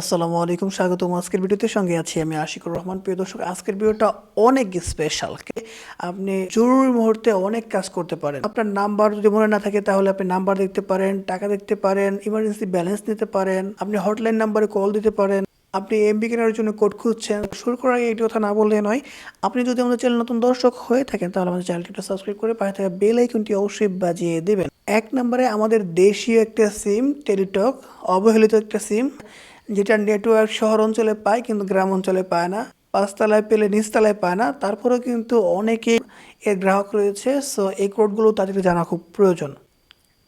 আসসালামু আলাইকুম, স্বাগতম আজকের ভিডিওতে। সঙ্গে আছি আমি আশিকুর রহমান। প্রিয় দর্শক, আজকের ভিডিওটা অনেক স্পেশাল আপনি জরুরি মুহূর্তে অনেক কাজ করতে পারেন। আপনার নাম্বার যদি মনে না থাকে, তাহলে আপনি নাম্বার দেখতে পারেন, টাকা দেখতে পারেন ইমার্জেন্সি ব্যালেন্স নিতে পারেন, আপনি হটলাইন নাম্বারে কল দিতে পারেন, আপনি এমবি কেনার জন্য কোড খুঁজছেন। শুরু করার আগে একটি কথা না বললে নয়, আপনি যদি আমাদের চ্যানেল নতুন দর্শক হয়ে থাকেন, তাহলে আমাদের চ্যানেলটি সাবস্ক্রাইব করে পাশে থাকা বেল আইকনটি অবশ্যই বাজিয়ে দেবেন। এক নম্বরে আমাদের দেশীয় একটা সিম টেলিটক অবহেলিত একটা সিম যেটা নেটওয়ার্ক শহর অঞ্চলে পায় কিন্তু গ্রাম অঞ্চলে পায় না, পাঁচতলায় পেলে নিচতলায় পায় না, তারপরেও কিন্তু অনেকে এর গ্রাহক রয়েছে সো এই কোডগুলো তাদের জানা খুব প্রয়োজন।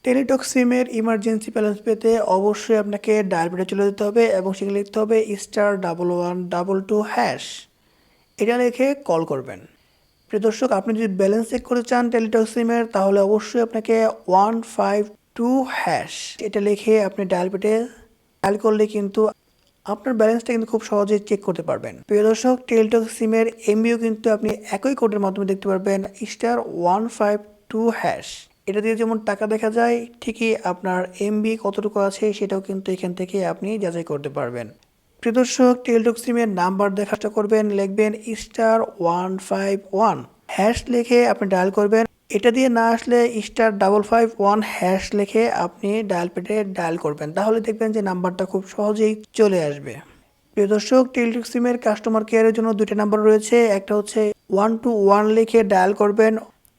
টেলিটক সিমের ইমার্জেন্সি ব্যালেন্স পেতে অবশ্যই আপনাকে ডায়ালপিটে চলে যেতে হবে এবং সেখানে লিখতে হবে star double one double two hash এটা লিখে কল করবেন। প্রিয় দর্শক, আপনি যদি ব্যালেন্স চেক করতে চান টেলিটক সিমের তাহলে অবশ্যই আপনাকে ওয়ান ফাইভ টু হ্যাশ এটা লিখে আপনি ডায়ালপিটে ডায়াল করলে কিন্তু আপনার ব্যালেন্সটা কিন্তু খুব সহজেই চেক করতে পারবেন। প্রিয় দর্শক টেলিটক সিমের এমবিও কিন্তু আপনি একই কোডের মাধ্যমে দেখতে পারবেন star one five two hash এটা দিয়ে যেমন টাকা দেখা যায়, ঠিকই আপনার এমবি কতটুকু আছে সেটাও কিন্তু এখান থেকে আপনি যাচাই করতে পারবেন। প্রিয় দর্শক টেলিটক সিমের নাম্বার দেখাটা করবেন, লিখবেন star one five one hash লিখে আপনি ডায়াল করবেন। এটা দিয়ে না আসলে star double five one hash লিখে আপনি ডায়াল পেটে ডায়াল করবেন। তাহলে দেখবেন যে নাম্বারটা খুব সহজেই চলে আসবে। প্রিয় দর্শক টেলিটক সিমের কাস্টমার কেয়ারের জন্য দুইটা নাম্বার রয়েছে। একটা হচ্ছে ওয়ান টু ওয়ান লিখে ডায়াল করবেন।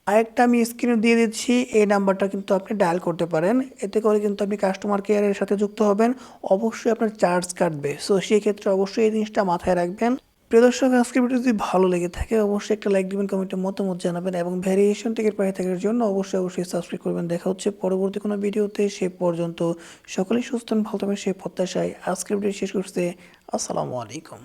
আরেকটা আমি স্ক্রিনে দিয়ে দিচ্ছি। এই নাম্বারটা কিন্তু আপনি ডায়াল করতে পারেন। এতে করে কিন্তু আপনি কাস্টমার কেয়ারের সাথে যুক্ত হবেন। অবশ্যই আপনার চার্জ কাটবে। সো সেই ক্ষেত্রে অবশ্যই এই জিনিসটা মাথায় রাখবেন। প্রিয় দর্শক, আজকের ভিডিও যদি ভালো লেগে থাকে, অবশ্যই একটা লাইক দিবেন কমেন্টে মতামত জানাবেন এবং ভ্যারিয়েশন থেকে পায়ে থাকার জন্য অবশ্যই অবশ্যই সাবস্ক্রাইব করবেন। দেখা হচ্ছে পরবর্তী কোনো ভিডিওতে, সে পর্যন্ত সকলেই সুস্থ ভালো থাকবেন সেই প্রত্যাশায় আজকের ভিডিও শেষ করছে। আসসালামু আলাইকুম।